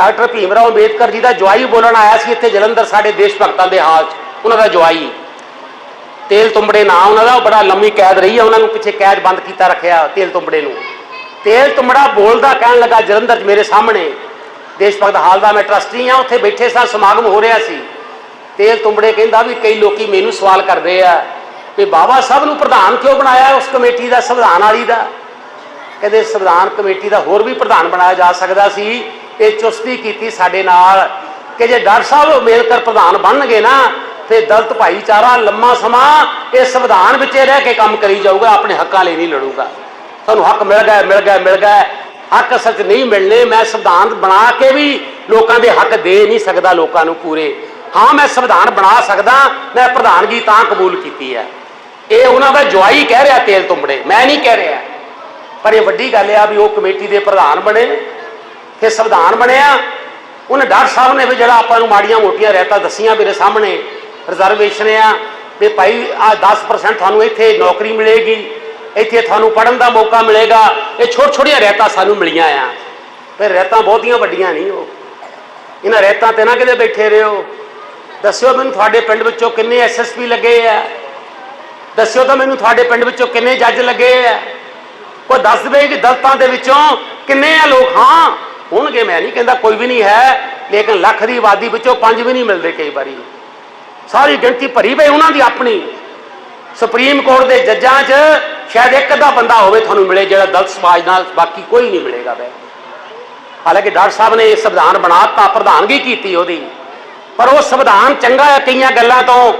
Doctor Bhim Rao Ambedkar ji ਦਾ ਜਵਾਈ ਬੋਲਣ ਆਇਆ ਸੀ ਇੱਥੇ ਜਲੰਧਰ ਸਾਡੇ ਦੇਸ਼ ਭਗਤਾਂ ਦੇ ਹਾਲ 'ਚ, ਉਹਨਾਂ ਦਾ ਜਵਾਈ। ਤੇਲ ਤੁੰਬੜੇ ਨਾਂ ਉਹਨਾਂ ਦਾ, ਉਹ ਬੜਾ ਲੰਮੀ ਕੈਦ ਰਹੀ ਆ, ਉਹਨਾਂ ਨੂੰ ਪਿੱਛੇ ਕੈਦ ਬੰਦ ਕੀਤਾ ਰੱਖਿਆ ਤੇਲ ਤੁੰਬੜੇ ਨੂੰ। ਤੇਲ ਤੁੰਬੜਾ ਬੋਲਦਾ ਕਹਿਣ ਲੱਗਾ, ਜਲੰਧਰ 'ਚ ਮੇਰੇ ਸਾਹਮਣੇ, ਦੇਸ਼ ਭਗਤ ਹਾਲ ਦਾ ਮੈਂ ਟਰਸਟੀ ਆ, ਉੱਥੇ ਬੈਠੇ ਸਾਂ, ਸਮਾਗਮ ਹੋ ਰਿਹਾ ਸੀ। ਤੇਲ ਤੁੰਬੜੇ ਕਹਿੰਦਾ ਵੀ ਕਈ ਲੋਕੀ ਮੈਨੂੰ ਸਵਾਲ ਕਰਦੇ ਆ ਵੀ ਬਾਬਾ ਸਾਹਿਬ ਨੂੰ ਪ੍ਰਧਾਨ ਕਿਉਂ ਬਣਾਇਆ ਉਸ ਕਮੇਟੀ ਦਾ, ਸੰਵਿਧਾਨ ਵਾਲੀ ਦਾ? ਕਹਿੰਦੇ ਸੰਵਿਧਾਨ ਕਮੇਟੀ ਦਾ ਹੋਰ ਵੀ ਪ੍ਰਧਾਨ ਬਣਾਇਆ ਜਾ ਸਕਦਾ ਸੀ। ਇਹ ਚੁਸਤੀ ਕੀਤੀ ਸਾਡੇ ਨਾਲ, ਕਿ ਜੇ ਡਾਕਟਰ ਸਾਹਿਬ ਮੇਲਕਰ ਪ੍ਰਧਾਨ ਬਣਨਗੇ ਨਾ, ਤੇ ਦਲਤ ਭਾਈਚਾਰਾ ਲੰਮਾ ਸਮਾਂ ਇਹ ਸੰਵਿਧਾਨ ਵਿੱਚ ਰਹਿ ਕੇ ਕੰਮ ਕਰੀ ਜਾਊਗਾ, ਆਪਣੇ ਹੱਕਾਂ ਲਈ ਨਹੀਂ ਲੜੂਗਾ। ਤੁਹਾਨੂੰ ਹੱਕ ਮਿਲ ਗਿਆ ਮਿਲ ਗਿਆ ਮਿਲ ਗਿਆ। ਹੱਕ ਅਸਲ 'ਚ ਨਹੀਂ ਮਿਲਣੇ, ਮੈਂ ਸੰਵਿਧਾਨ ਬਣਾ ਕੇ ਵੀ ਲੋਕਾਂ ਦੇ ਹੱਕ ਦੇ ਨਹੀਂ ਸਕਦਾ ਲੋਕਾਂ ਨੂੰ ਪੂਰੇ। ਹਾਂ, ਮੈਂ ਸੰਵਿਧਾਨ ਬਣਾ ਸਕਦਾ, ਮੈਂ ਪ੍ਰਧਾਨਗੀ ਤਾਂ ਕਬੂਲ ਕੀਤੀ ਹੈ। ਇਹ ਉਹਨਾਂ ਦਾ ਜਵਾਈ ਕਹਿ ਰਿਹਾ ਤੇਲ ਤੁੰਬੜੇ। ਮੈਂ ਨਹੀਂ ਕਹਿ ਰਿਹਾ। ਪਰ ਇਹ ਵੱਡੀ ਗੱਲ ਆ ਵੀ ਉਹ ਕਮੇਟੀ ਦੇ ਪ੍ਰਧਾਨ ਬਣੇ ਫਿਰ ਸੰਵਿਧਾਨ ਬਣਿਆ। ਉਹਨੇ ਡਾਕਟਰ ਸਾਹਿਬ ਨੇ ਵੀ ਜਿਹੜਾ ਆਪਾਂ ਨੂੰ ਮਾੜੀਆਂ ਮੋਟੀਆਂ ਰਹਿਤਾ ਦੱਸੀਆਂ ਮੇਰੇ ਸਾਹਮਣੇ ਰਿਜ਼ਰਵੇਸ਼ਨ ਆ, ਵੀ ਭਾਈ ਆ 10% ਤੁਹਾਨੂੰ ਇੱਥੇ ਨੌਕਰੀ ਮਿਲੇਗੀ, ਇੱਥੇ ਤੁਹਾਨੂੰ ਪੜਨ ਦਾ ਮੌਕਾ ਮਿਲੇਗਾ। ਇਹ ਛੋਟ ਛੋਟੀਆਂ ਰਹਿਤਾਂ ਸਾਨੂੰ ਮਿਲੀਆਂ ਆ। ਫਿਰ ਰਹਿਤਾਂ ਬਹੁਤੀਆਂ ਵੱਡੀਆਂ ਨਹੀਂ ਉਹ। ਇਹਨਾਂ ਰਹਿਤਾਂ ਤੇ ਨਾ ਕਿਤੇ ਬੈਠੇ ਰਹੋ। ਦੱਸਿਓ ਮੈਨੂੰ ਤੁਹਾਡੇ ਪਿੰਡ ਵਿੱਚੋਂ ਕਿੰਨੇ ਐਸਐਸਪੀ ਲੱਗੇ ਆ। ਦੱਸਿਓ ਤਾਂ ਮੈਨੂੰ ਤੁਹਾਡੇ ਪਿੰਡ ਵਿੱਚੋਂ ਕਿੰਨੇ ਜੱਜ ਲੱਗੇ ਆ। ਕੋਈ ਦੱਸ ਦੇਵੇ ਕਿ ਦਲਤਾਂ ਦੇ ਵਿੱਚੋਂ ਕਿੰਨੇ ਆ ਲੋਕ? ਹਾਂ ਹੋਣਗੇ, ਮੈਂ ਨਹੀਂ ਕਹਿੰਦਾ ਕੋਈ ਵੀ ਨਹੀਂ ਹੈ, ਲੇਕਿਨ ਲੱਖ ਦੀ ਆਬਾਦੀ ਵਿੱਚੋਂ ਪੰਜ ਵੀ ਨਹੀਂ ਮਿਲਦੇ ਕਈ ਵਾਰੀ। ਸਾਰੀ ਗਿਣਤੀ ਭਰੀ ਪਈ ਉਹਨਾਂ ਦੀ ਆਪਣੀ। ਸੁਪਰੀਮ ਕੋਰਟ ਦੇ ਜੱਜਾਂ 'ਚ ਸ਼ਾਇਦ ਇੱਕ ਅੱਧਾ ਬੰਦਾ ਹੋਵੇ ਤੁਹਾਨੂੰ ਮਿਲੇ ਜਿਹੜਾ ਦਲਤ ਸਮਾਜ ਨਾਲ ਬਾਕੀ ਕੋਈ ਨਹੀਂ ਮਿਲੇਗਾ ਬੈ ਹਾਲਾਂਕਿ ਡਾਕਟਰ ਸਾਹਿਬ ਨੇ ਇਹ ਸੰਵਿਧਾਨ ਬਣਾਤਾ, ਪ੍ਰਧਾਨਗੀ ਕੀਤੀ ਉਹਦੀ। ਪਰ ਉਹ ਸੰਵਿਧਾਨ ਚੰਗਾ ਹੈ ਕਈਆਂ ਗੱਲਾਂ ਤੋਂ।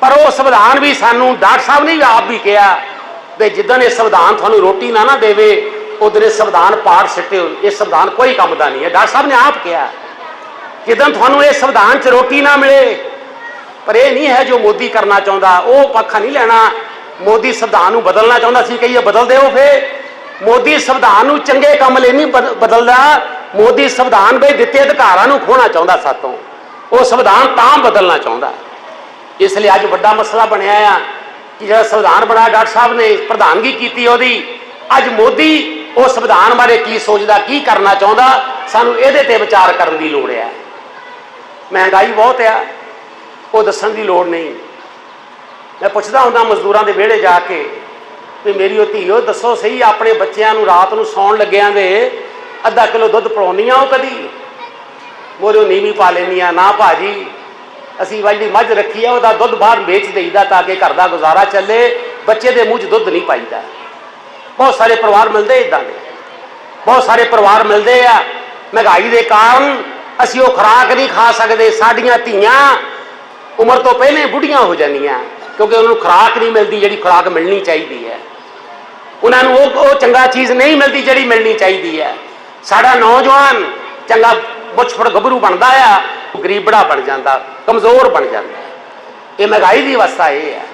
ਪਰ ਉਹ ਸੰਵਿਧਾਨ ਵੀ ਸਾਨੂੰ ਡਾਕਟਰ ਸਾਹਿਬ ਨੇ ਵੀ ਆਪ ਵੀ ਕਿਹਾ ਵੀ ਜਿੱਦਾਂ ਇਹ ਸੰਵਿਧਾਨ ਤੁਹਾਨੂੰ ਰੋਟੀ ਨਾ ਨਾ ਦੇਵੇ ਉਦੋਂ ਇਹ ਸੰਵਿਧਾਨ ਪਾੜ ਸਿੱਟਿਓ ਇਹ ਸੰਵਿਧਾਨ ਕੋਈ ਕੰਮ ਦਾ ਨਹੀਂ ਹੈ। ਡਾਕਟਰ ਸਾਹਿਬ ਨੇ ਆਪ ਕਿਹਾ ਜਿੱਦਣ ਤੁਹਾਨੂੰ ਇਹ ਸੰਵਿਧਾਨ 'ਚ ਰੋਟੀ ਨਾ ਮਿਲੇ, ਪਰ ਇਹ ਨਹੀਂ ਹੈ ਜੋ ਮੋਦੀ ਕਰਨਾ ਚਾਹੁੰਦਾ, ਉਹ ਪੱਖਾ ਨਹੀਂ ਲੈਣਾ। ਮੋਦੀ ਸੰਵਿਧਾਨ ਨੂੰ ਬਦਲਣਾ ਚਾਹੁੰਦਾ ਸੀ, ਕਹੀਏ ਬਦਲ ਦਿਓ ਫੇ। ਮੋਦੀ ਸੰਵਿਧਾਨ ਨੂੰ ਚੰਗੇ ਕੰਮ ਲਈ ਨਹੀਂ ਬਦ- ਬਦਲਦਾ। ਮੋਦੀ ਸੰਵਿਧਾਨ ਵਿੱਚ ਦਿੱਤੇ ਅਧਿਕਾਰਾਂ ਨੂੰ ਖੋਣਾ ਚਾਹੁੰਦਾ ਸਾਤੋਂ। ਉਹ ਸੰਵਿਧਾਨ ਤਾਂ ਬਦਲਣਾ ਚਾਹੁੰਦਾ। ਇਸ ਲਈ ਅੱਜ ਵੱਡਾ ਮਸਲਾ ਬਣਿਆ ਆ ਕਿ ਜਿਹੜਾ ਸੰਵਿਧਾਨ ਬਣਾਇਆ ਡਾਕਟਰ ਸਾਹਿਬ ਨੇ, ਪ੍ਰਧਾਨਗੀ ਕੀਤੀ ਉਹਦੀ। ਅੱਜ ਮੋਦੀ ਉਹ ਸੰਵਿਧਾਨ ਬਾਰੇ ਕੀ ਸੋਚਦਾ, ਕੀ ਕਰਨਾ ਚਾਹੁੰਦਾ, ਸਾਨੂੰ ਇਹਦੇ ਤੇ ਵਿਚਾਰ ਕਰਨ ਦੀ ਲੋੜ ਹੈ। ਮਹਿੰਗਾਈ ਬਹੁਤ ਆ, ਉਹ ਦੱਸਣ ਦੀ ਲੋੜ ਨਹੀਂ। ਮੈਂ ਪੁੱਛਦਾ ਹੁੰਦਾ ਮਜ਼ਦੂਰਾਂ ਦੇ ਵਿਹੜੇ ਜਾ ਕੇ ਵੀ ਮੇਰੀ ਉਹ ਧੀਓ ਦੱਸੋ ਸਹੀ, ਆਪਣੇ ਬੱਚਿਆਂ ਨੂੰ ਰਾਤ ਨੂੰ ਸੌਣ ਲੱਗਿਆਂ ਦੇ ਅੱਧਾ ਕਿਲੋ ਦੁੱਧ ਪਿਲਾਉਂਦੀਆਂ ਉਹ ਕਦੀ? ਮੋਰੇ ਨੀਵੀਂ ਪਾ ਲੈਂਦੀਆਂ, ਨਾ ਭਾਜੀ, ਅਸੀਂ ਵਾਲੀ ਮੱਝ ਰੱਖੀ ਆ, ਉਹਦਾ ਦੁੱਧ ਬਾਹਰ ਵੇਚ ਦੇਈਦਾ ਤਾਂ ਕਿ ਘਰ ਦਾ ਗੁਜ਼ਾਰਾ ਚੱਲੇ, ਬੱਚੇ ਦੇ ਮੂੰਹ 'ਚ ਦੁੱਧ ਨਹੀਂ ਪਾਈਦਾ। ਬਹੁਤ ਸਾਰੇ ਪਰਿਵਾਰ ਮਿਲਦੇ ਇਦਾਂ ਦੇ। ਬਹੁਤ ਸਾਰੇ ਪਰਿਵਾਰ ਮਿਲਦੇ ਆ, ਮਹਿੰਗਾਈ ਦੇ ਕਾਰਨ ਅਸੀਂ ਉਹ ਖੁਰਾਕ ਨਹੀਂ ਖਾ ਸਕਦੇ, ਸਾਡੀਆਂ ਧੀਆਂ ਉਮਰ ਤੋਂ ਪਹਿਲੇ ਬੁੱਢੀਆਂ ਹੋ ਜਾਂਦੀਆਂ, ਕਿਉਂਕਿ ਉਹਨਾਂ ਨੂੰ ਖੁਰਾਕ ਨਹੀਂ ਮਿਲਦੀ ਜਿਹੜੀ ਖੁਰਾਕ ਮਿਲਣੀ ਚਾਹੀਦੀ ਹੈ। ਉਹਨਾਂ ਨੂੰ ਉਹ ਉਹ ਚੰਗਾ ਚੀਜ਼ ਨਹੀਂ ਮਿਲਦੀ ਜਿਹੜੀ ਮਿਲਣੀ ਚਾਹੀਦੀ ਹੈ। ਸਾਡਾ ਨੌਜਵਾਨ ਚੰਗਾ ਮੁੱਛਫੜ ਗੱਭਰੂ ਬਣਦਾ ਆ ਗਰੀਬੜਾ ਬਣ ਜਾਂਦਾ, ਕਮਜ਼ੋਰ ਬਣ ਜਾਂਦਾ। ਇਹ ਮਹਿੰਗਾਈ ਦੀ ਅਵਸਥਾ ਇਹ ਹੈ।